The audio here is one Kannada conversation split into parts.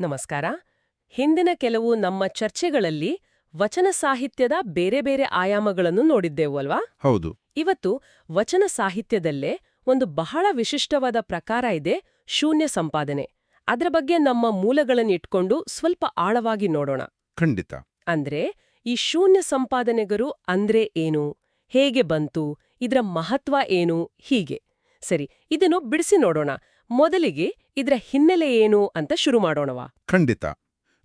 ನಮಸ್ಕಾರ. ಹಿಂದಿನ ಕೆಲವು ನಮ್ಮ ಚರ್ಚೆಗಳಲ್ಲಿ ವಚನ ಸಾಹಿತ್ಯದ ಬೇರೆ ಬೇರೆ ಆಯಾಮಗಳನ್ನು ನೋಡಿದ್ದೆವು ಅಲ್ವಾ? ಹೌದು. ಇವತ್ತು ವಚನ ಸಾಹಿತ್ಯದಲ್ಲೇ ಒಂದು ಬಹಳ ವಿಶಿಷ್ಟವಾದ ಪ್ರಕಾರ ಇದೆ ಶೂನ್ಯ ಸಂಪಾದನೆ. ಅದರ ಬಗ್ಗೆ ನಮ್ಮ ಮೂಲಗಳನ್ನಿಟ್ಕೊಂಡು ಸ್ವಲ್ಪ ಆಳವಾಗಿ ನೋಡೋಣ. ಖಂಡಿತ. ಅಂದ್ರೆ ಈ ಶೂನ್ಯ ಸಂಪಾದನೆಗರು ಅಂದ್ರೆ ಏನು? ಹೇಗೆ ಬಂತು? ಇದರ ಮಹತ್ವ ಏನು? ಹೀಗೆ. ಸರಿ ಇದನ್ನು ಬಿಡಿಸಿ ನೋಡೋಣ. ಮೊದಲಿಗೆ ಇದರ ಹಿನ್ನೆಲೆ ಏನು ಅಂತ ಶುರು ಮಾಡೋಣವಾ? ಖಂಡಿತ.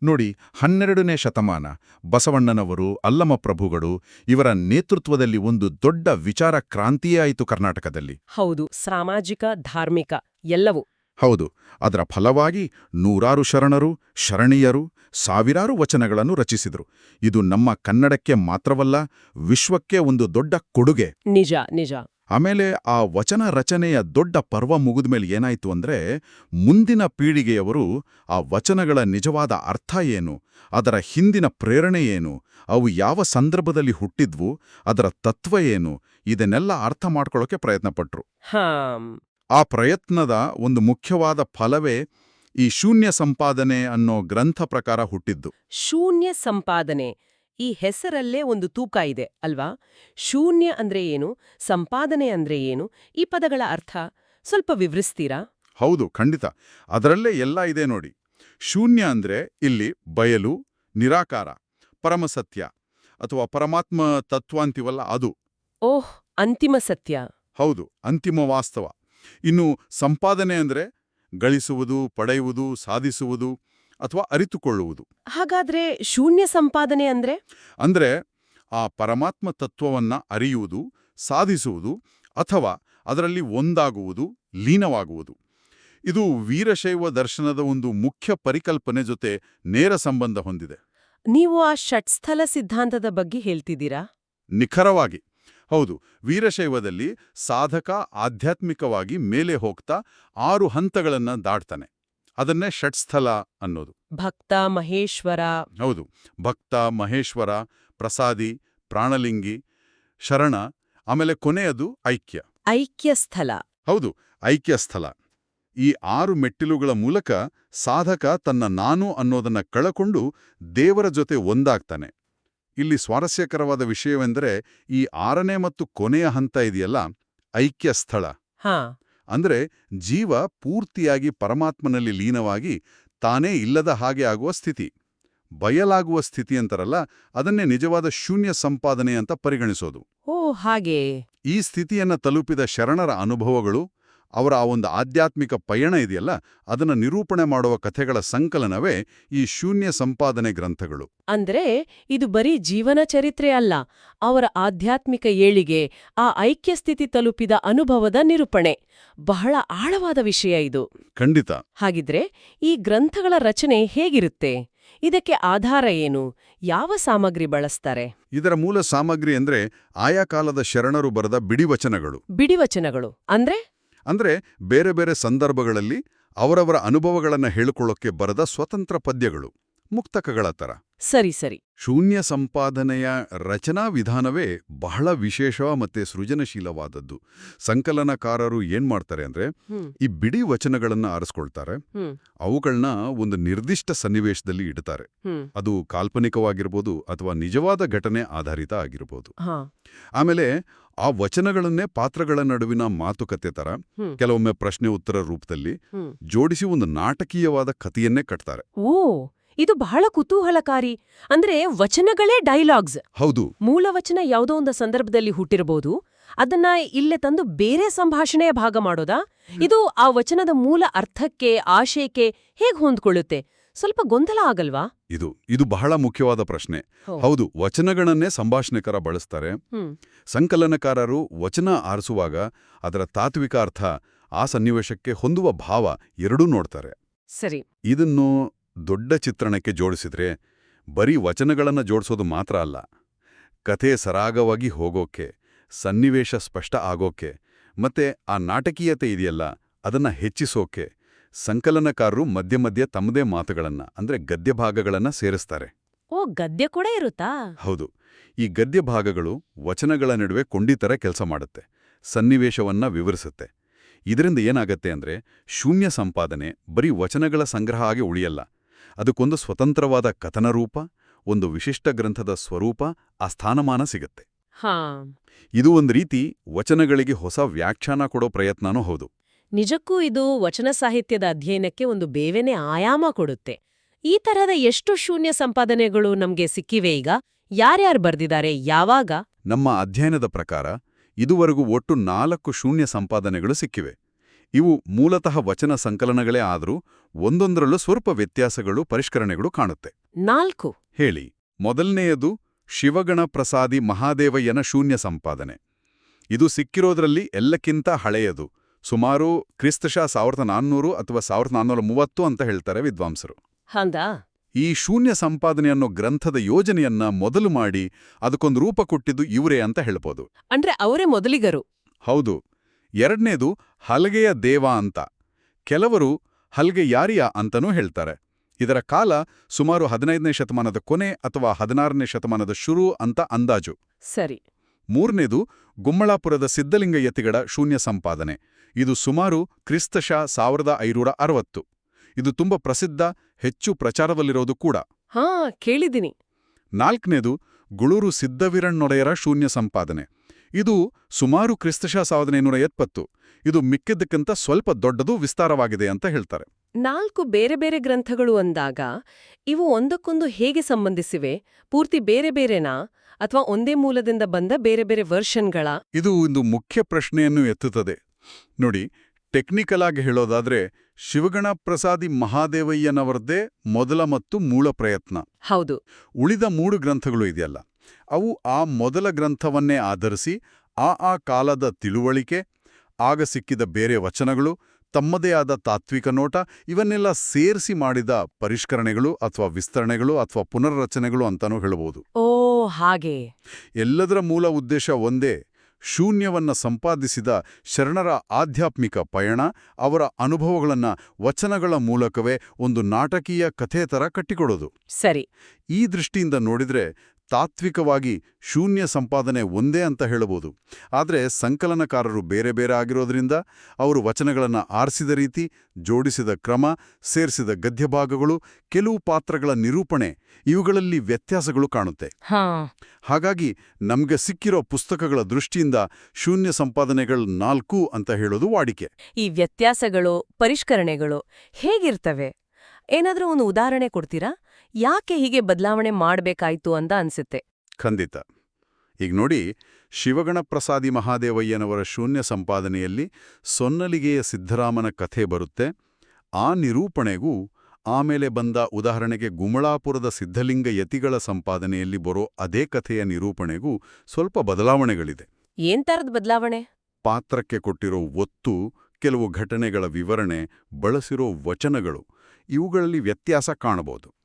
ನೋಡಿ ಹನ್ನೆರಡನೇ ಶತಮಾನ ಬಸವಣ್ಣನವರು ಅಲ್ಲಮಪ್ರಭುಗಳು ಇವರ ನೇತೃತ್ವದಲ್ಲಿ ಒಂದು ದೊಡ್ಡ ವಿಚಾರ ಕ್ರಾಂತಿಯೇ ಆಯಿತು ಕರ್ನಾಟಕದಲ್ಲಿ. ಹೌದು ಸಾಮಾಜಿಕ ಧಾರ್ಮಿಕ ಎಲ್ಲವೂ. ಹೌದು ಅದರ ಫಲವಾಗಿ ನೂರಾರು ಶರಣರು ಶರಣೀಯರು ಸಾವಿರಾರು ವಚನಗಳನ್ನು ರಚಿಸಿದರು. ಇದು ನಮ್ಮ ಕನ್ನಡಕ್ಕೆ ಮಾತ್ರವಲ್ಲ ವಿಶ್ವಕ್ಕೆ ಒಂದು ದೊಡ್ಡ ಕೊಡುಗೆ. ನಿಜ ನಿಜ. ಆಮೇಲೆ ಆ ವಚನ ರಚನೆಯ ದೊಡ್ಡ ಪರ್ವ ಮುಗಿದ್ಮೇಲೆ ಏನಾಯ್ತು ಅಂದ್ರೆ ಮುಂದಿನ ಪೀಳಿಗೆಯವರು ಆ ವಚನಗಳ ನಿಜವಾದ ಅರ್ಥ ಏನು ಅದರ ಹಿಂದಿನ ಪ್ರೇರಣೆ ಏನು ಅವು ಯಾವ ಸಂದರ್ಭದಲ್ಲಿ ಹುಟ್ಟಿದ್ವು ಅದರ ತತ್ವ ಏನು ಇದನ್ನೆಲ್ಲ ಅರ್ಥ ಮಾಡ್ಕೊಳ್ಳೋಕೆ ಪ್ರಯತ್ನಪಟ್ರು ಆ ಪ್ರಯತ್ನದ ಒಂದು ಮುಖ್ಯವಾದ ಫಲವೇ ಈ ಶೂನ್ಯ ಸಂಪಾದನೆ ಅನ್ನೋ ಗ್ರಂಥ ಪ್ರಕಾರ ಹುಟ್ಟಿದ್ದು. ಶೂನ್ಯ ಸಂಪಾದನೆ. ಈ ಹೆಸರಲ್ಲೇ ಒಂದು ತೂಕ ಇದೆ ಅಲ್ವಾ? ಶೂನ್ಯ ಅಂದ್ರೆ ಏನು? ಸಂಪಾದನೆ ಅಂದ್ರೆ ಏನು? ಈ ಪದಗಳ ಅರ್ಥ ಸ್ವಲ್ಪ ವಿವರಿಸ್ತೀರಾ? ಹೌದು ಖಂಡಿತ. ಅದರಲ್ಲೇ ಎಲ್ಲ ಇದೆ ನೋಡಿ. ಶೂನ್ಯ ಅಂದ್ರೆ ಇಲ್ಲಿ ಬಯಲು ನಿರಾಕಾರ ಪರಮಸತ್ಯ ಅಥವಾ ಪರಮಾತ್ಮ ತತ್ವ ಅಂತೀವಲ್ಲ ಅದು. ಓಹ್ ಅಂತಿಮ ಸತ್ಯ. ಹೌದು ಅಂತಿಮ ವಾಸ್ತವ. ಇನ್ನು ಸಂಪಾದನೆ ಅಂದ್ರೆ ಗಳಿಸುವುದು ಪಡೆಯುವುದು ಸಾಧಿಸುವುದು ಅಥವಾ ಅರಿತುಕೊಳ್ಳುವುದು. ಹಾಗಾದ್ರೆ ಶೂನ್ಯ ಸಂಪಾದನೆ ಅಂದ್ರೆ? ಅಂದ್ರೆ ಆ ಪರಮಾತ್ಮ ತತ್ವವನ್ನ ಅರಿಯುವುದು ಸಾಧಿಸುವುದು ಅಥವಾ ಅದರಲ್ಲಿ ಒಂದಾಗುವುದು ಲೀನವಾಗುವುದು. ಇದು ವೀರಶೈವ ದರ್ಶನದ ಒಂದು ಮುಖ್ಯ ಪರಿಕಲ್ಪನೆ ಜೊತೆ ನೇರ ಸಂಬಂಧ ಹೊಂದಿದೆ. ನೀವು ಆ ಷಟ್ಸ್ಥಲ ಸಿದ್ಧಾಂತದ ಬಗ್ಗೆ ಹೇಳ್ತಿದ್ದೀರಾ? ನಿಖರವಾಗಿ. ಹೌದು ವೀರಶೈವದಲ್ಲಿ ಸಾಧಕ ಆಧ್ಯಾತ್ಮಿಕವಾಗಿ ಮೇಲೆ ಹೋಗ್ತಾ ಆರು ಹಂತಗಳನ್ನು ದಾಟ್ತಾನೆ. ಅದನ್ನೇ ಷಟ್ಸ್ಥಲ ಅನ್ನೋದು. ಭಕ್ತ ಮಹೇಶ್ವರ. ಹೌದು. ಭಕ್ತ ಮಹೇಶ್ವರ ಪ್ರಸಾದಿ ಪ್ರಾಣಲಿಂಗಿ ಶರಣ ಆಮೇಲೆ ಕೊನೆಯದು ಐಕ್ಯ. ಐಕ್ಯ ಸ್ಥಳ ಹೌದು ಐಕ್ಯ ಸ್ಥಳ ಈ ಆರು ಮೆಟ್ಟಿಲುಗಳ ಮೂಲಕ ಸಾಧಕ ತನ್ನ ನಾನು ಅನ್ನೋದನ್ನ ಕಳಕೊಂಡು ದೇವರ ಜೊತೆ ಒಂದಾಗ್ತಾನೆ. ಇಲ್ಲಿ ಸ್ವಾರಸ್ಯಕರವಾದ ವಿಷಯವೆಂದರೆ ಈ ಆರನೇ ಮತ್ತು ಕೊನೆಯ ಹಂತ ಇದೆಯಲ್ಲ ಐಕ್ಯ ಸ್ಥಳ ಹಾ. ಅಂದ್ರೆ ಜೀವ ಪೂರ್ತಿಯಾಗಿ ಪರಮಾತ್ಮನಲ್ಲಿ ಲೀನವಾಗಿ ತಾನೇ ಇಲ್ಲದ ಹಾಗೆ ಆಗುವ ಸ್ಥಿತಿ. ಬಯಲಾಗುವ ಸ್ಥಿತಿ ಅಂತಾರಲ್ಲ ಅದನ್ನೇ ನಿಜವಾದ ಶೂನ್ಯ ಸಂಪಾದನೆ ಅಂತ ಪರಿಗಣಿಸೋದು. ಓ ಹಾಗೆ. ಈ ಸ್ಥಿತಿಯನ್ನ ತಲುಪಿದ ಶರಣರ ಅನುಭವಗಳು ಅವರ ಆ ಒಂದು ಆಧ್ಯಾತ್ಮಿಕ ಪಯಣ ಇದೆಯಲ್ಲ ಅದನ್ನ ನಿರೂಪಣೆ ಮಾಡುವ ಕಥೆಗಳ ಸಂಕಲನವೇ ಈ ಶೂನ್ಯ ಸಂಪಾದನೆ ಗ್ರಂಥಗಳು. ಅಂದ್ರೆ ಇದು ಬರೀ ಜೀವನ ಚರಿತ್ರೆ ಅಲ್ಲ ಅವರ ಆಧ್ಯಾತ್ಮಿಕ ಏಳಿಗೆ ಆ ಐಕ್ಯ ಸ್ಥಿತಿ ತಲುಪಿದ ಅನುಭವದ ನಿರೂಪಣೆ. ಬಹಳ ಆಳವಾದ ವಿಷಯ ಇದು. ಖಂಡಿತ. ಹಾಗಿದ್ರೆ ಈ ಗ್ರಂಥಗಳ ರಚನೆ ಹೇಗಿರುತ್ತೆ? ಇದಕ್ಕೆ ಆಧಾರ ಏನು? ಯಾವ ಸಾಮಗ್ರಿ ಬಳಸ್ತಾರೆ? ಇದರ ಮೂಲ ಸಾಮಗ್ರಿ ಅಂದ್ರೆ ಆಯಾ ಕಾಲದ ಶರಣರು ಬರೆದ ಬಿಡಿವಚನಗಳು ಬಿಡಿವಚನಗಳು ಅಂದ್ರೆ ಅಂದ್ರೆ ಬೇರೆ ಬೇರೆ ಸಂದರ್ಭಗಳಲ್ಲಿ ಅವರವರ ಅನುಭವಗಳನ್ನು ಹೇಳಿಕೊಳ್ಳೋಕ್ಕೆ ಬರೆದ ಸ್ವತಂತ್ರ ಪದ್ಯಗಳು. ಮುಕ್ತಕಗಳ ತರ ಸರಿ ಸರಿ. ಶೂನ್ಯ ಸಂಪಾದನೆಯ ರಚನಾ ವಿಧಾನವೇ ಬಹಳ ವಿಶೇಷ ಮತ್ತೆ ಸೃಜನಶೀಲವಾದದ್ದು. ಸಂಕಲನಕಾರರು ಏನ್ ಮಾಡ್ತಾರೆ ಅಂದ್ರೆ ಈ ಬಿಡಿ ವಚನಗಳನ್ನ ಆರಿಸ್ಕೊಳ್ತಾರೆ. ಅವುಗಳನ್ನ ಒಂದು ನಿರ್ದಿಷ್ಟ ಸನ್ನಿವೇಶದಲ್ಲಿ ಇಡ್ತಾರೆ. ಅದು ಕಾಲ್ಪನಿಕವಾಗಿರ್ಬೋದು ಅಥವಾ ನಿಜವಾದ ಘಟನೆ ಆಧಾರಿತ ಆಗಿರ್ಬೋದು. ಆಮೇಲೆ ಆ ವಚನಗಳನ್ನೇ ಪಾತ್ರಗಳ ನಡುವಿನ ಮಾತುಕತೆ ತರ ಕೆಲವೊಮ್ಮೆ ಪ್ರಶ್ನೆ ಉತ್ತರ ರೂಪದಲ್ಲಿ ಜೋಡಿಸಿ ಒಂದು ನಾಟಕೀಯವಾದ ಕಥೆಯನ್ನೇ ಕಟ್ತಾರೆ. ಓ! ಇದು ಬಹಳ ಕುತೂಹಲಕಾರಿ. ಅಂದ್ರೆ ವಚನಗಳೇ ಡೈಲಾಗ್ಸ್. ಹೌದು. ಮೂಲ ವಚನ ಯಾವುದೋ ಒಂದು ಸಂದರ್ಭದಲ್ಲಿ ಹುಟ್ಟಿರಬಹುದು. ಅದನ್ನ ಇಲ್ಲೇ ತಂದು ಬೇರೆ ಸಂಭಾಷಣೆಯ ಭಾಗ ಮಾಡೋದಾ? ಇದು ಆ ವಚನದ ಮೂಲ ಅರ್ಥಕ್ಕೆ ಆಶಯಕ್ಕೆ ಹೇಗ್ ಹೊಂದ್ಕೊಳ್ಳುತ್ತೆ? ಸ್ವಲ್ಪ ಗೊಂದಲ ಆಗಲ್ವಾ? ಇದು ಇದು ಬಹಳ ಮುಖ್ಯವಾದ ಪ್ರಶ್ನೆ. ಹೌದು ವಚನಗಳನ್ನೇ ಸಂಭಾಷಣೆಕರ ಬಳಸ್ತಾರೆ. ಸಂಕಲನಕಾರರು ವಚನ ಆರಿಸುವಾಗ ಅದರ ತಾತ್ವಿಕ ಅರ್ಥ ಆ ಸನ್ನಿವೇಶಕ್ಕೆ ಹೊಂದುವ ಭಾವ ಎರಡೂ ನೋಡ್ತಾರೆ. ಸರಿ. ಇದನ್ನು ದೊಡ್ಡ ಚಿತ್ರಣಕ್ಕೆ ಜೋಡಿಸಿದ್ರೆ ಬರೀ ವಚನಗಳನ್ನು ಜೋಡಿಸೋದು ಮಾತ್ರ ಅಲ್ಲ. ಕಥೆ ಸರಾಗವಾಗಿ ಹೋಗೋಕೆ ಸನ್ನಿವೇಶ ಸ್ಪಷ್ಟ ಆಗೋಕೆ ಮತ್ತೆ ಆ ನಾಟಕೀಯತೆ ಇದೆಯಲ್ಲ ಅದನ್ನ ಹೆಚ್ಚಿಸೋಕೆ ಸಂಕಲನಕಾರರು ಮಧ್ಯ ಮಧ್ಯೆ ತಮ್ಮದೇ ಮಾತುಗಳನ್ನ ಅಂದ್ರೆ ಗದ್ಯ ಭಾಗಗಳನ್ನ ಸೇರಿಸ್ತಾರೆ. ಓ ಗದ್ಯ ಕೂಡ ಇರುತ್ತಾ? ಹೌದು. ಈ ಗದ್ಯ ಭಾಗಗಳು ವಚನಗಳ ನಡುವೆ ಕೊಂಡಿತರ ಕೆಲಸ ಮಾಡುತ್ತೆ ಸನ್ನಿವೇಶವನ್ನ ವಿವರಿಸುತ್ತೆ. ಇದರಿಂದ ಏನಾಗತ್ತೆ ಅಂದ್ರೆ ಶೂನ್ಯ ಸಂಪಾದನೆ ಬರೀ ವಚನಗಳ ಸಂಗ್ರಹ ಆಗಿ ಉಳಿಯಲ್ಲ ಅದಕ್ಕೊಂದು ಸ್ವತಂತ್ರವಾದ ಕಥನ ರೂಪ ಒಂದು ವಿಶಿಷ್ಟ ಗ್ರಂಥದ ಸ್ವರೂಪ ಆ ಸ್ಥಾನಮಾನ ಸಿಗತ್ತೆ. ಹಾ. ಇದು ಒಂದು ರೀತಿ ವಚನಗಳಿಗೆ ಹೊಸ ವ್ಯಾಖ್ಯಾನ ಕೊಡೋ ಪ್ರಯತ್ನನೂ ಹೌದು. ನಿಜಕ್ಕೂ ಇದು ವಚನ ಸಾಹಿತ್ಯದ ಅಧ್ಯಯನಕ್ಕೆ ಒಂದು ಬೇವೆನೆ ಆಯಾಮ ಕೊಡುತ್ತೆ. ಈ ತರಹದ ಎಷ್ಟು ಶೂನ್ಯ ಸಂಪಾದನೆಗಳು ನಮ್ಗೆ ಸಿಕ್ಕಿವೆ ಈಗ? ಯಾರ್ಯಾರು ಬರ್ದಿದ್ದಾರೆ? ಯಾವಾಗ? ನಮ್ಮ ಅಧ್ಯಯನದ ಪ್ರಕಾರ ಇದುವರೆಗೂ ಒಟ್ಟು ನಾಲ್ಕು ಶೂನ್ಯ ಸಂಪಾದನೆಗಳು ಸಿಕ್ಕಿವೆ. ಇವು ಮೂಲತಃ ವಚನ ಸಂಕಲನಗಳೇ ಆದರೂ ಒಂದೊಂದರಲ್ಲೂ ಸ್ವಲ್ಪ ವ್ಯತ್ಯಾಸಗಳು ಪರಿಷ್ಕರಣೆಗಳು ಕಾಣುತ್ತೆ. ನಾಲ್ಕು. ಹೇಳಿ. ಮೊದಲನೆಯದು ಶಿವಗಣ ಪ್ರಸಾದಿ ಮಹಾದೇವಯ್ಯನ ಶೂನ್ಯ ಸಂಪಾದನೆ. ಇದು ಸಿಕ್ಕಿರೋದ್ರಲ್ಲಿ ಎಲ್ಲಕ್ಕಿಂತ ಹಳೆಯದು. ಸುಮಾರು ಕ್ರಿಸ್ತಶ ಸಾವಿರದ ನಾನ್ನೂರು ಅಥವಾ ಸಾವಿರದ ನಾನ್ನೂರ ಮೂವತ್ತು ಅಂತ ಹೇಳ್ತಾರೆ ವಿದ್ವಾಂಸರು. ಹಂದಾ? ಈ ಶೂನ್ಯ ಸಂಪಾದನೆ ಅನ್ನೋ ಗ್ರಂಥದ ಯೋಜನೆಯನ್ನ ಮೊದಲು ಮಾಡಿ ಅದಕ್ಕೊಂದು ರೂಪ ಕೊಟ್ಟಿದ್ದು ಇವರೇ ಅಂತ ಹೇಳ್ಬೋದು. ಅಂದ್ರೆ ಅವರೇ ಮೊದಲಿಗರು. ಹೌದು. ಎರಡನೇದು ಹಲಗೆಯ ದೇವ ಅಂತ. ಕೆಲವರು ಹಲ್ಗೆ ಯಾರಿಯ ಅಂತನೂ ಹೇಳ್ತಾರೆ. ಇದರ ಕಾಲ ಸುಮಾರು ಹದಿನೈದನೇ ಶತಮಾನದ ಕೊನೆ ಅಥವಾ ಹದಿನಾರನೇ ಶತಮಾನದ ಶುರು ಅಂತ ಅಂದಾಜು. ಸರಿ. ಮೂರನೇದು ಗುಮ್ಮಳಾಪುರದ ಸಿದ್ಧಲಿಂಗ ಯತಿಗಡ ಶೂನ್ಯ ಸಂಪಾದನೆ. ಇದು ಸುಮಾರು ಕ್ರಿಸ್ತಶ ಸಾವಿರದ ಐನೂರ ಅರವತ್ತು. ಇದು ತುಂಬ ಪ್ರಸಿದ್ಧ ಹೆಚ್ಚು ಪ್ರಚಾರದಲ್ಲಿರೋದು ಕೂಡ. ಹಾ ಕೇಳಿದ್ದೀನಿ. ನಾಲ್ಕನೇದು ಗುಳೂರು ಸಿದ್ಧವೀರಣ್ಣೊಡೆಯರ ಶೂನ್ಯ ಸಂಪಾದನೆ. ಇದು ಸುಮಾರು ಕ್ರಿಸ್ತಶ ಸಾವಿರದ ಐನೂರ ಎಪ್ಪತ್ತು. ಇದು ಮಿಕ್ಕಿದ್ದಕ್ಕಿಂತ ಸ್ವಲ್ಪ ದೊಡ್ಡದು ವಿಸ್ತಾರವಾಗಿದೆ ಅಂತ ಹೇಳ್ತಾರೆ. ನಾಲ್ಕು ಬೇರೆ ಬೇರೆ ಗ್ರಂಥಗಳು ಅಂದಾಗ ಇವು ಒಂದಕ್ಕೊಂದು ಹೇಗೆ ಸಂಬಂಧಿಸಿವೆ? ಪೂರ್ತಿ ಬೇರೆ ಬೇರೆನಾ? ಅಥವಾ ಒಂದೇ ಮೂಲದಿಂದ ಬಂದ ಬೇರೆ ಬೇರೆ ವರ್ಷನ್ಗಳ? ಇದು ಒಂದು ಮುಖ್ಯ ಪ್ರಶ್ನೆಯನ್ನು ಎತ್ತುತ್ತದೆ. ನೋಡಿ ಟೆಕ್ನಿಕಲ್ ಆಗಿ ಹೇಳೋದಾದ್ರೆ ಶಿವಗಣ ಪ್ರಸಾದಿ ಮಹಾದೇವಯ್ಯನವರದ್ದೇ ಮೊದಲ ಮತ್ತು ಮೂಲ ಪ್ರಯತ್ನ. ಹೌದು. ಉಳಿದ ಮೂರು ಗ್ರಂಥಗಳು ಇದೆಯಲ್ಲ. ಅವು ಆ ಮೊದಲ ಗ್ರಂಥವನ್ನೇ ಆಧರಿಸಿ ಆ ಆ ಕಾಲದ ತಿಳುವಳಿಕೆ ಆಗ ಸಿಕ್ಕಿದ ಬೇರೆ ವಚನಗಳು ತಮ್ಮದೇ ಆದ ತಾತ್ವಿಕ ನೋಟ ಇವನ್ನೆಲ್ಲ ಸೇರಿಸಿ ಮಾಡಿದ ಪರಿಷ್ಕರಣೆಗಳು ಅಥವಾ ವಿಸ್ತರಣೆಗಳು ಅಥವಾ ಪುನರ್ರಚನೆಗಳು ಅಂತಾನೂ ಹೇಳಬಹುದು ಓ ಹಾಗೆ. ಎಲ್ಲದರ ಮೂಲ ಉದ್ದೇಶ ಒಂದೇ ಶೂನ್ಯವನ್ನ ಸಂಪಾದಿಸಿದ ಶರಣರ ಆಧ್ಯಾತ್ಮಿಕ ಪಯಣ ಅವರ ಅನುಭವಗಳನ್ನ ವಚನಗಳ ಮೂಲಕವೇ ಒಂದು ನಾಟಕೀಯ ಕಥೆ ಥರ ಕಟ್ಟಿಕೊಡೋದು. ಸರಿ. ಈ ದೃಷ್ಟಿಯಿಂದ ನೋಡಿದ್ರೆ ತಾತ್ವಿಕವಾಗಿ ಶೂನ್ಯ ಸಂಪಾದನೆ ಒಂದೇ ಅಂತ ಹೇಳಬಹುದು. ಆದರೆ ಸಂಕಲನಕಾರರು ಬೇರೆ ಬೇರೆ ಆಗಿರೋದ್ರಿಂದ ಅವರು ವಚನಗಳನ್ನು ಆರಿಸಿದ ರೀತಿ ಜೋಡಿಸಿದ ಕ್ರಮ ಸೇರಿಸಿದ ಗದ್ಯಭಾಗಗಳು ಕೆಲವು ಪಾತ್ರಗಳ ನಿರೂಪಣೆ ಇವುಗಳಲ್ಲಿ ವ್ಯತ್ಯಾಸಗಳು ಕಾಣುತ್ತೆ. ಹಾ. ಹಾಗಾಗಿ ನಮ್ಗೆ ಸಿಕ್ಕಿರೋ ಪುಸ್ತಕಗಳ ದೃಷ್ಟಿಯಿಂದ ಶೂನ್ಯ ಸಂಪಾದನೆಗಳು ನಾಲ್ಕು ಅಂತ ಹೇಳೋದು ವಾಡಿಕೆ. ಈ ವ್ಯತ್ಯಾಸಗಳು ಪರಿಷ್ಕರಣೆಗಳು ಹೇಗಿರ್ತವೆ? ಏನಾದರೂ ಒಂದು ಉದಾಹರಣೆ ಕೊಡ್ತೀರಾ? ಯಾಕೆ ಹೀಗೆ ಬದಲಾವಣೆ ಮಾಡ್ಬೇಕಾಯ್ತು ಅಂತ ಅನ್ಸುತ್ತೆ. ಖಂಡಿತ. ಈಗ ನೋಡಿ ಶಿವಗಣಪ್ರಸಾದಿ ಮಹಾದೇವಯ್ಯನವರ ಶೂನ್ಯ ಸಂಪಾದನೆಯಲ್ಲಿ ಸೊನ್ನಲಿಗೆಯ ಸಿದ್ಧರಾಮನ ಕಥೆ ಬರುತ್ತೆ. ಆ ನಿರೂಪಣೆಗೂ ಆಮೇಲೆ ಬಂದ ಉದಾಹರಣೆಗೆ ಗುಮಳಾಪುರದ ಸಿದ್ಧಲಿಂಗ ಯತಿಗಳ ಸಂಪಾದನೆಯಲ್ಲಿ ಬರೋ ಅದೇ ಕಥೆಯ ನಿರೂಪಣೆಗೂ ಸ್ವಲ್ಪ ಬದಲಾವಣೆಗಳಿದೆ. ಏನ್ ತರದ ಬದಲಾವಣೆ? ಪಾತ್ರಕ್ಕೆ ಕೊಟ್ಟಿರೋ ಒತ್ತು ಕೆಲವು ಘಟನೆಗಳ ವಿವರಣೆ ಬಳಸಿರೋ ವಚನಗಳು ಇವುಗಳಲ್ಲಿ ವ್ಯತ್ಯಾಸ ಕಾಣಬಹುದು.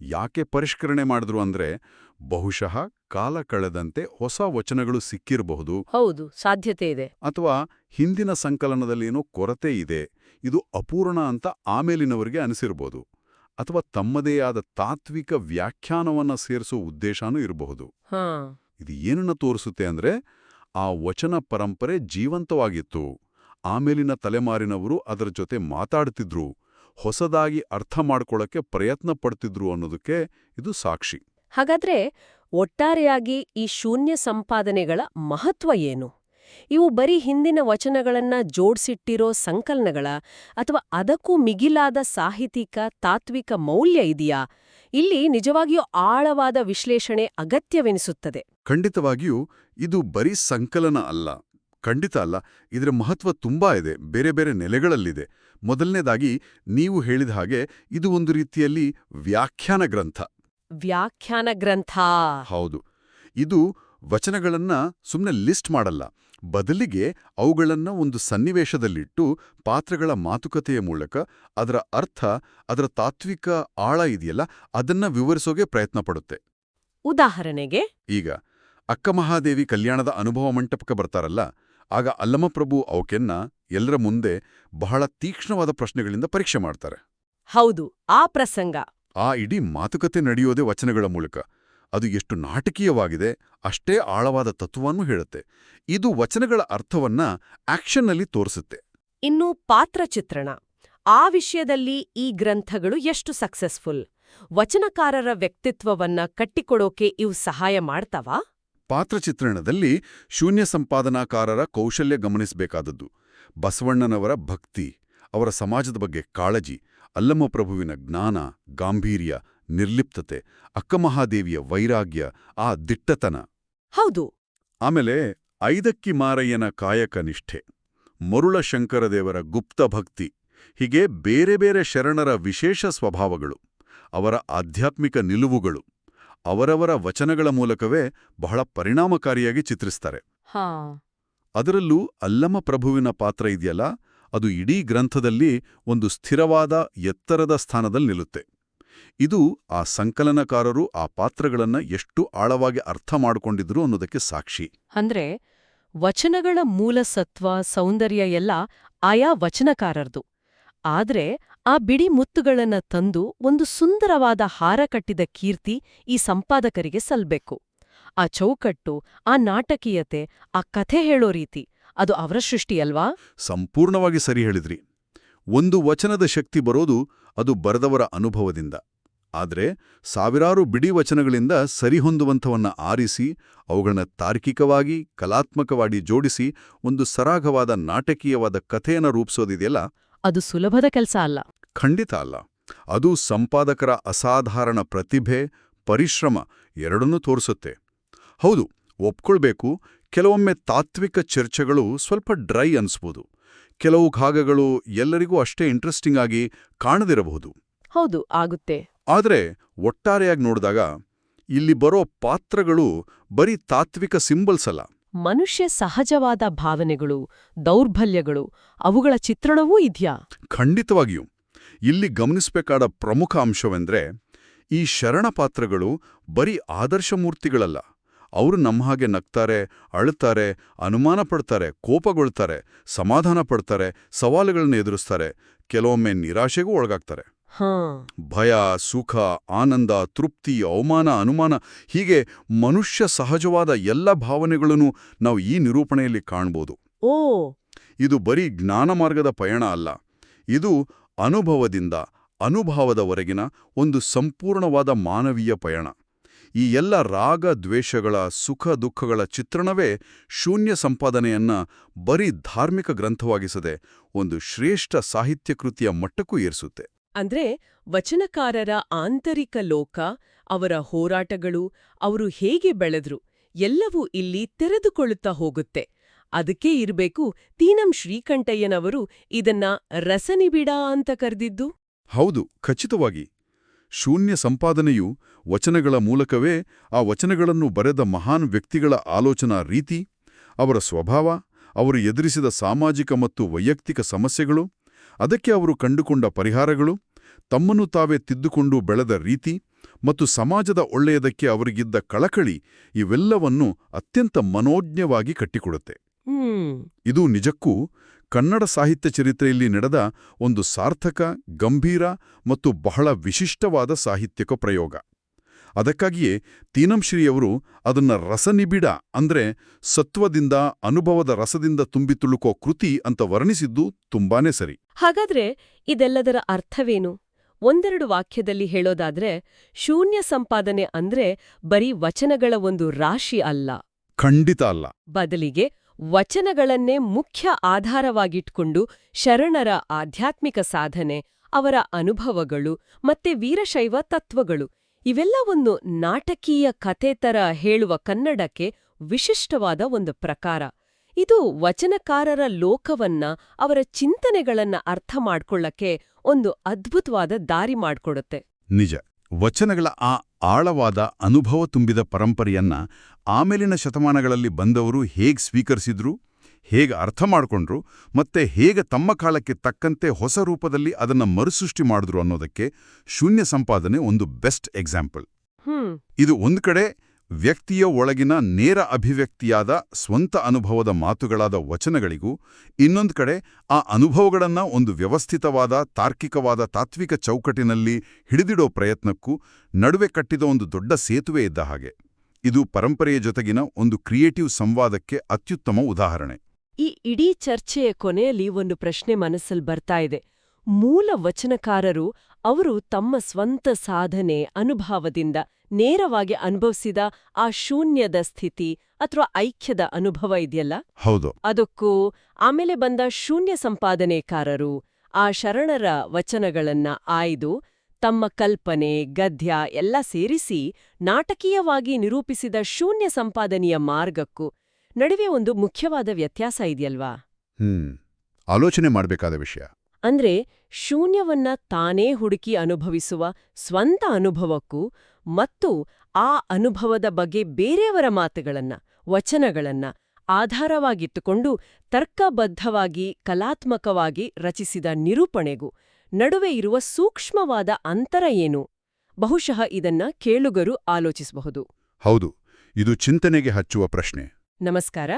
ಯಾಕೆ ಪರಿಷ್ಕರಣೆ ಮಾಡಿದ್ರು ಅಂದ್ರೆ ಬಹುಶಃ ಕಾಲ ಕಳೆದಂತೆ ಹೊಸ ವಚನಗಳು ಸಿಕ್ಕಿರಬಹುದು. ಹೌದು ಸಾಧ್ಯತೆ ಇದೆ. ಅಥವಾ ಹಿಂದಿನ ಸಂಕಲನದಲ್ಲೇನೋ ಕೊರತೆ ಇದೆ ಇದು ಅಪೂರ್ಣ ಅಂತ ಆಮೇಲಿನವರಿಗೆ ಅನಿಸಿರಬಹುದು. ಅಥವಾ ತಮ್ಮದೇ ಆದ ತಾತ್ವಿಕ ವ್ಯಾಖ್ಯಾನವನ್ನ ಸೇರಿಸೋ ಉದ್ದೇಶನೂ ಇರಬಹುದು. ಇದು ಏನನ್ನ ತೋರಿಸುತ್ತೆ ಅಂದ್ರೆ ಆ ವಚನ ಪರಂಪರೆ ಜೀವಂತವಾಗಿತ್ತು. ಆಮೇಲಿನ ತಲೆಮಾರಿನವರು ಅದರ ಜೊತೆ ಮಾತಾಡ್ತಿದ್ರು. ಹೊಸದಾಗಿ ಅರ್ಥ ಮಾಡ್ಕೊಳ್ಳೋಕ್ಕೆ ಪ್ರಯತ್ನ ಪಡ್ತಿದ್ರು ಅನ್ನೋದಕ್ಕೆ ಇದು ಸಾಕ್ಷಿ. ಹಾಗಾದ್ರೆ ಒಟ್ಟಾರೆಯಾಗಿ ಈ ಶೂನ್ಯ ಸಂಪಾದನೆಗಳ ಮಹತ್ವ ಏನು? ಇವು ಬರೀ ಹಿಂದಿನ ವಚನಗಳನ್ನ ಜೋಡಿಸಿಟ್ಟಿರೋ ಸಂಕಲನಗಳ ಅಥವಾ ಅದಕ್ಕೂ ಮಿಗಿಲಾದ ಸಾಹಿತಿಕ ತಾತ್ವಿಕ ಮೌಲ್ಯ ಇದೆಯಾ? ಇಲ್ಲಿ ನಿಜವಾಗಿಯೂ ಆಳವಾದ ವಿಶ್ಲೇಷಣೆ ಅಗತ್ಯವೆನಿಸುತ್ತದೆ. ಖಂಡಿತವಾಗಿಯೂ ಇದು ಬರೀ ಸಂಕಲನ ಅಲ್ಲ. ಖಂಡಿತ ಅಲ್ಲ. ಇದರ ಮಹತ್ವ ತುಂಬಾ ಇದೆ. ಬೇರೆ ಬೇರೆ ನೆಲೆಗಳಲ್ಲಿದೆ. ಮೊದಲನೇದಾಗಿ ನೀವು ಹೇಳಿದ ಹಾಗೆ ಇದು ಒಂದು ರೀತಿಯಲ್ಲಿ ವ್ಯಾಖ್ಯಾನ ಗ್ರಂಥ. ವ್ಯಾಖ್ಯಾನ ಗ್ರಂಥ. ಹೌದು. ಇದು ವಚನಗಳನ್ನ ಸುಮ್ಮನೆ ಲಿಸ್ಟ್ ಮಾಡಲ್ಲ. ಬದಲಿಗೆ ಅವುಗಳನ್ನ ಒಂದು ಸನ್ನಿವೇಶದಲ್ಲಿಟ್ಟು ಪಾತ್ರಗಳ ಮಾತುಕತೆಯ ಮೂಲಕ ಅದರ ಅರ್ಥ ಅದರ ತಾತ್ವಿಕ ಆಳ ಇದೆಯಲ್ಲ ಅದನ್ನ ವಿವರಿಸೋಕೆ ಪ್ರಯತ್ನ ಪಡುತ್ತೆ. ಉದಾಹರಣೆಗೆ ಈಗ ಅಕ್ಕಮಹಾದೇವಿ ಕಲ್ಯಾಣದ ಅನುಭವ ಮಂಟಪಕ್ಕೆ ಬರ್ತಾರಲ್ಲ ಆಗ ಅಲ್ಲಮಪ್ರಭು ಅವಕೆನ್ನ ಎಲ್ಲರ ಮುಂದೆ ಬಹಳ ತೀಕ್ಷ್ಣವಾದ ಪ್ರಶ್ನೆಗಳಿಂದ ಪರೀಕ್ಷೆ ಮಾಡ್ತಾರೆ. ಹೌದು ಆ ಪ್ರಸಂಗ. ಆ ಇಡೀ ಮಾತುಕತೆ ನಡೆಯೋದೇ ವಚನಗಳ ಮೂಲಕ. ಅದು ಎಷ್ಟು ನಾಟಕೀಯವಾಗಿದೆ ಅಷ್ಟೇ ಆಳವಾದ ತತ್ವವನ್ನು ಹೇಳುತ್ತೆ. ಇದು ವಚನಗಳ ಅರ್ಥವನ್ನ ಆಕ್ಷನ್ನಲ್ಲಿ ತೋರಿಸುತ್ತೆ. ಇನ್ನು ಪಾತ್ರ ಚಿತ್ರಣ. ಆ ವಿಷಯದಲ್ಲಿ ಈ ಗ್ರಂಥಗಳು ಎಷ್ಟು ಸಕ್ಸಸ್ಫುಲ್? ವಚನಕಾರರ ವ್ಯಕ್ತಿತ್ವವನ್ನ ಕಟ್ಟಿಕೊಡೋಕೆ ಇವು ಸಹಾಯ ಮಾಡ್ತಾವಾ? ಪಾತ್ರಚಿತ್ರಣದಲ್ಲಿ ಶೂನ್ಯ ಸಂಪಾದನಾಕಾರರ ಕೌಶಲ್ಯ ಗಮನಿಸಬೇಕಾದದ್ದು. ಬಸವಣ್ಣನವರ ಭಕ್ತಿ ಅವರ ಸಮಾಜದ ಬಗ್ಗೆ ಕಾಳಜಿ ಅಲ್ಲಮ್ಮ ಪ್ರಭುವಿನ ಜ್ಞಾನ ಗಾಂಭೀರ್ಯ ನಿರ್ಲಿಪ್ತತೆ ಅಕ್ಕಮಹಾದೇವಿಯ ವೈರಾಗ್ಯ ಆ ದಿಟ್ಟತನ. ಹೌದು. ಆಮೇಲೆ ಐದಕ್ಕಿ ಮಾರಯ್ಯನ ಕಾಯಕ ನಿಷ್ಠೆ ಮರುಳ ಶಂಕರದೇವರ ಗುಪ್ತ ಭಕ್ತಿ ಹೀಗೆ ಬೇರೆ ಬೇರೆ ಶರಣರ ವಿಶೇಷ ಸ್ವಭಾವಗಳು ಅವರ ಆಧ್ಯಾತ್ಮಿಕ ನಿಲುವುಗಳು. ಅವರವರ ವಚನಗಳ ಮೂಲಕವೇ ಬಹಳ ಪರಿಣಾಮಕಾರಿಯಾಗಿ ಚಿತ್ರಿಸ್ತಾರೆ. ಹಾ. ಅದರಲ್ಲೂ ಅಲ್ಲಮ ಪ್ರಭುವಿನ ಪಾತ್ರ ಇದೆಯಲ್ಲ ಅದು ಇಡೀ ಗ್ರಂಥದಲ್ಲಿ ಒಂದು ಸ್ಥಿರವಾದ ಎತ್ತರದ ಸ್ಥಾನದಲ್ಲಿ ನಿಲ್ಲುತ್ತೆ. ಇದು ಆ ಸಂಕಲನಕಾರರು ಆ ಪಾತ್ರಗಳನ್ನ ಎಷ್ಟು ಆಳವಾಗಿ ಅರ್ಥ ಮಾಡಿಕೊಂಡಿದ್ರು ಅನ್ನೋದಕ್ಕೆ ಸಾಕ್ಷಿ. ಅಂದ್ರೆ ವಚನಗಳ ಮೂಲ ಸತ್ವ ಸೌಂದರ್ಯ ಎಲ್ಲ ಆಯಾ ವಚನಕಾರರದು. ಆದ್ರೆ ಆ ಬಿಡಿ ಮುತ್ತುಗಳನ್ನ ತಂದು ಒಂದು ಸುಂದರವಾದ ಹಾರ ಕಟ್ಟಿದ ಕೀರ್ತಿ ಈ ಸಂಪಾದಕರಿಗೆ ಸಲ್ಬೇಕು. ಆ ಚೌಕಟ್ಟು, ಆ ನಾಟಕೀಯತೆ, ಆ ಕಥೆ ಹೇಳೋ ರೀತಿ, ಅದು ಅವರ ಸೃಷ್ಟಿಯಲ್ವಾ ಸಂಪೂರ್ಣವಾಗಿ ಸರಿ ಹೇಳಿದ್ರಿ. ಒಂದು ವಚನದ ಶಕ್ತಿ ಬರೋದು ಅದು ಬರೆದವರ ಅನುಭವದಿಂದ. ಆದರೆ ಸಾವಿರಾರು ಬಿಡಿ ವಚನಗಳಿಂದ ಸರಿಹೊಂದುವಂಥವನ್ನ ಆರಿಸಿ, ಅವುಗಳನ್ನ ತಾರ್ಕಿಕವಾಗಿ, ಕಲಾತ್ಮಕವಾಗಿ ಜೋಡಿಸಿ, ಒಂದು ಸರಾಗವಾದ ನಾಟಕೀಯವಾದ ಕಥೆಯನ್ನು ರೂಪಿಸೋದಿದೆಯಲ್ಲ? ಅದು ಸುಲಭದ ಕೆಲಸ ಅಲ್ಲ. ಖಂಡಿತ ಅಲ್ಲ. ಅದು ಸಂಪಾದಕರ ಅಸಾಧಾರಣ ಪ್ರತಿಭೆ ಪರಿಶ್ರಮ ಎರಡನ್ನೂ ತೋರಿಸುತ್ತೆ. ಹೌದು ಒಪ್ಕೊಳ್ಬೇಕು ಕೆಲವೊಮ್ಮೆ ತಾತ್ವಿಕ ಚರ್ಚೆಗಳು ಸ್ವಲ್ಪ ಡ್ರೈ ಅನ್ಸ್ಬೋದು. ಕೆಲವು ಭಾಗಗಳು ಎಲ್ಲರಿಗೂ ಅಷ್ಟೇ ಇಂಟ್ರೆಸ್ಟಿಂಗ್ ಆಗಿ ಕಾಣದಿರಬಹುದು. ಹೌದು ಆಗುತ್ತೆ. ಆದರೆ ಒಟ್ಟಾರೆಯಾಗಿ ನೋಡಿದಾಗ ಇಲ್ಲಿ ಬರೋ ಪಾತ್ರಗಳು ಬರೀ ತಾತ್ವಿಕ ಸಿಂಬಲ್ಸ್ ಅಲ್ಲ. ಮನುಷ್ಯ ಸಹಜವಾದ ಭಾವನೆಗಳು, ದೌರ್ಬಲ್ಯಗಳು, ಅವುಗಳ ಚಿತ್ರಣವೂ ಇದ್ಯಾ? ಖಂಡಿತವಾಗಿಯೂ. ಇಲ್ಲಿ ಗಮನಿಸಬೇಕಾದ ಪ್ರಮುಖ ಅಂಶವೆಂದರೆ, ಈ ಶರಣ ಪಾತ್ರಗಳು ಬರೀ ಆದರ್ಶ ಮೂರ್ತಿಗಳಲ್ಲ ಅವರು ನಮ್ಮ ಹಾಗೆ ನಗ್ತಾರೆ ಅಳುತ್ತಾರೆ ಅನುಮಾನ ಪಡ್ತಾರೆ ಕೋಪಗೊಳ್ತಾರೆ ಸಮಾಧಾನ ಪಡ್ತಾರೆ ಸವಾಲುಗಳನ್ನು ಎದುರಿಸ್ತಾರೆ, ಕೆಲವೊಮ್ಮೆ ನಿರಾಶೆಗೂ ಒಳಗಾಗ್ತಾರೆ. ಭಯ ಸುಖ ಆನಂದ ತೃಪ್ತಿ ಅವಮಾನ ಅನುಮಾನ ಹೀಗೆ ಮನುಷ್ಯ ಸಹಜವಾದ ಎಲ್ಲ ಭಾವನೆಗಳನ್ನು ನಾವು ಈ ನಿರೂಪಣೆಯಲ್ಲಿ ಕಾಣ್ಬೋದು. ಓ. ಇದು ಬರೀ ಜ್ಞಾನ ಮಾರ್ಗದ ಪಯಣ ಅಲ್ಲ. ಇದು ಅನುಭವದಿಂದ ಅನುಭವದವರೆಗಿನ ಒಂದು ಸಂಪೂರ್ಣವಾದ ಮಾನವೀಯ ಪಯಣ. ಈ ಎಲ್ಲ ರಾಗ ದ್ವೇಷಗಳ ಸುಖ ದುಃಖಗಳ ಚಿತ್ರಣವೇ ಶೂನ್ಯ ಸಂಪಾದನೆಯನ್ನ ಬರೀ ಧಾರ್ಮಿಕ ಗ್ರಂಥವಾಗಿಸದೆ ಒಂದು ಶ್ರೇಷ್ಠ ಸಾಹಿತ್ಯ ಕೃತಿಯ ಮಟ್ಟಕ್ಕೂ ಏರಿಸುತ್ತೆ. ಅಂದ್ರೆ ವಚನಕಾರರ ಆಂತರಿಕ ಲೋಕ, ಅವರ ಹೋರಾಟಗಳು, ಅವರು ಹೇಗೆ ಬೆಳೆದ್ರು, ಎಲ್ಲವೂ ಇಲ್ಲಿ ತೆರೆದುಕೊಳ್ಳುತ್ತಾ ಹೋಗುತ್ತೆ. ಅದಕ್ಕೆ ಇರಬೇಕು ತೀನಂ ಶ್ರೀಕಂಠಯ್ಯನವರು ಇದನ್ನ ರಸನಿಬಿಡ ಅಂತ ಕರೆದಿದ್ದು. ಹೌದು, ಖಚಿತವಾಗಿ. ಶೂನ್ಯ ಸಂಪಾದನೆಯು ವಚನಗಳ ಮೂಲಕವೇ ಆ ವಚನಗಳನ್ನು ಬರೆದ ಮಹಾನ್ ವ್ಯಕ್ತಿಗಳ ಆಲೋಚನಾ ರೀತಿ, ಅವರ ಸ್ವಭಾವ, ಅವರು ಎದುರಿಸಿದ ಸಾಮಾಜಿಕ ಮತ್ತು ವೈಯಕ್ತಿಕ ಸಮಸ್ಯೆಗಳು ಅದಕ್ಕೆ ಅವರು ಕಂಡುಕೊಂಡ ಪರಿಹಾರಗಳು ತಮ್ಮನ್ನು ತಾವೇ ತಿದ್ದುಕೊಂಡು ಬೆಳೆದ ರೀತಿ ಮತ್ತು ಸಮಾಜದ ಒಳ್ಳೆಯದಕ್ಕೆ ಅವರಿಗಿದ್ದ ಕಳಕಳಿ ಇವೆಲ್ಲವನ್ನು ಅತ್ಯಂತ ಮನೋಜ್ಞವಾಗಿ ಕಟ್ಟಿಕೊಡುತ್ತೆ. ಇದು ನಿಜಕ್ಕೂ ಕನ್ನಡ ಸಾಹಿತ್ಯ ಚರಿತ್ರೆಯಲ್ಲಿ ನಡೆದ ಒಂದು ಸಾರ್ಥಕ ಗಂಭೀರ ಮತ್ತು ಬಹಳ ವಿಶಿಷ್ಟವಾದ ಸಾಹಿತ್ಯಕ ಪ್ರಯೋಗ. ಅದಕ್ಕಾಗಿಯೇ ತೀನಂಶ್ರೀಯವರು ಅದನ್ನ ರಸನಿಬಿಡ ಅಂದ್ರೆ ಸತ್ವದಿಂದ ಅನುಭವದ ರಸದಿಂದ ತುಂಬಿ ತುಳುಕೋ ಕೃತಿ ಅಂತ ವರ್ಣಿಸಿದ್ದು ತುಂಬಾನೇ ಸರಿ. ಹಾಗಾದ್ರೆ ಇದೆಲ್ಲದರ ಅರ್ಥವೇನು? ಒಂದೆರಡು ವಾಕ್ಯದಲ್ಲಿ ಹೇಳೋದಾದ್ರೆ ಶೂನ್ಯ ಸಂಪಾದನೆ ಅಂದ್ರೆ ಬರೀ ವಚನಗಳ ಒಂದು ರಾಶಿ ಅಲ್ಲ. ಖಂಡಿತ ಅಲ್ಲ. ಬದಲಿಗೆ ವಚನಗಳನ್ನೇ ಮುಖ್ಯ ಆಧಾರವಾಗಿಟ್ಕೊಂಡು ಶರಣರ ಆಧ್ಯಾತ್ಮಿಕ ಸಾಧನೆ ಅವರ ಅನುಭವಗಳು ಮತ್ತೆ ವೀರಶೈವ ತತ್ವಗಳು ಇವೆಲ್ಲ ಒಂದು ನಾಟಕೀಯ ಕಥೆ ತರ ಹೇಳುವ ಕನ್ನಡಕ್ಕೆ ವಿಶಿಷ್ಟವಾದ ಒಂದು ಪ್ರಕಾರ. ಇದು ವಚನಕಾರರ ಲೋಕವನ್ನ, ಅವರ ಚಿಂತನೆಗಳನ್ನ ಅರ್ಥ ಮಾಡ್ಕೊಳ್ಳಕ್ಕೆ ಒಂದು ಅದ್ಭುತವಾದ ದಾರಿ ಮಾಡಿಕೊಡುತ್ತೆ. ನಿಜ. ವಚನಗಳ ಆ ಆಳವಾದ ಅನುಭವ ತುಂಬಿದ ಪರಂಪರೆಯನ್ನ ಆಮೇಲಿನ ಶತಮಾನಗಳಲ್ಲಿ ಬಂದವರು ಹೇಗ್ ಸ್ವೀಕರಿಸಿದ್ರು? ಹೇಗೆ ಅರ್ಥ ಮಾಡಿಕೊಂಡ್ರು ಮತ್ತೆ ಹೇಗೆ ತಮ್ಮ ಕಾಲಕ್ಕೆ ತಕ್ಕಂತೆ ಹೊಸ ರೂಪದಲ್ಲಿ ಅದನ್ನ ಮರುಸೃಷ್ಟಿ ಮಾಡಿದ್ರು ಅನ್ನೋದಕ್ಕೆ ಶೂನ್ಯ ಸಂಪಾದನೆ ಒಂದು ಬೆಸ್ಟ್ ಎಕ್ಸಾಂಪಲ್. ಇದು ಒಂದು ಕಡೆ ವ್ಯಕ್ತಿಯ ಒಳಗಿನ ನೇರ ಅಭಿವ್ಯಕ್ತಿಯಾದ ಸ್ವಂತ ಅನುಭವದ ಮಾತುಗಳಾದ ವಚನಗಳಿಗೂ ಇನ್ನೊಂದು ಕಡೆ ಆ ಅನುಭವಗಳನ್ನ ಒಂದು ವ್ಯವಸ್ಥಿತವಾದ ತಾರ್ಕಿಕವಾದ ತಾತ್ವಿಕ ಚೌಕಟ್ಟಿನಲ್ಲಿ ಹಿಡಿದಿಡೋ ಪ್ರಯತ್ನಕ್ಕೂ ನಡುವೆ ಕಟ್ಟಿದ ಒಂದು ದೊಡ್ಡ ಸೇತುವೆ ಇದ್ದ ಹಾಗೆ. ಇದು ಪರಂಪರೆಯ ಜೊತೆಗಿನ ಒಂದು ಕ್ರಿಯೇಟಿವ್ ಸಂವಾದಕ್ಕೆ ಅತ್ಯುತ್ತಮ ಉದಾಹರಣೆ. ಈ ಇಡೀ ಚರ್ಚೆಯ ಕೊನೆಯಲ್ಲಿ ಒಂದು ಪ್ರಶ್ನೆ ಮನಸ್ಸಲ್ಲಿ ಬರ್ತಾ ಇದೆ. ಮೂಲ ವಚನಕಾರರು ಅವರು ತಮ್ಮ ಸ್ವಂತ ಸಾಧನೆ ಅನುಭವದಿಂದ ನೇರವಾಗಿ ಅನುಭವಿಸಿದ ಆ ಶೂನ್ಯದ ಸ್ಥಿತಿ ಅಥವಾ ಐಕ್ಯದ ಅನುಭವ ಇದೆಯಲ್ಲ? ಹೌದು. ಅದಕ್ಕೂ ಆಮೇಲೆ ಬಂದ ಶೂನ್ಯ ಸಂಪಾದನೆಕಾರರು ಆ ಶರಣರ ವಚನಗಳನ್ನ ಆಯ್ದು ತಮ್ಮ ಕಲ್ಪನೆ ಗದ್ಯ ಎಲ್ಲ ಸೇರಿಸಿ ನಾಟಕೀಯವಾಗಿ ನಿರೂಪಿಸಿದ ಶೂನ್ಯ ಸಂಪಾದನೆಯ ಮಾರ್ಗಕ್ಕೂ ನಡುವೆ ಒಂದು ಮುಖ್ಯವಾದ ವ್ಯತ್ಯಾಸ ಇದೆಯಲ್ವಾ? ಹ್ಮ್. ಆಲೋಚನೆ ಮಾಡಬೇಕಾದ ವಿಷಯ. ಅಂದ್ರೆ ಶೂನ್ಯವನ್ನ ತಾನೇ ಹುಡುಕಿ ಅನುಭವಿಸುವ ಸ್ವಂತ ಅನುಭವಕ್ಕೂ ಮತ್ತು ಆ ಅನುಭವದ ಬಗ್ಗೆ ಬೇರೆಯವರ ಮಾತುಗಳನ್ನ ವಚನಗಳನ್ನ ಆಧಾರವಾಗಿಟ್ಟುಕೊಂಡು ತರ್ಕಬದ್ಧವಾಗಿ ಕಲಾತ್ಮಕವಾಗಿ ರಚಿಸಿದ ನಿರೂಪಣೆಗೂ ನಡುವೆ ಇರುವ ಸೂಕ್ಷ್ಮವಾದ ಅಂತರ ಏನು? ಬಹುಶಃ ಇದನ್ನ ಕೇಳುಗರು ಆಲೋಚಿಸಬಹುದು. ಹೌದು. ಇದು ಚಿಂತನೆಗೆ ಹಚ್ಚುವ ಪ್ರಶ್ನೆ. ನಮಸ್ಕಾರ.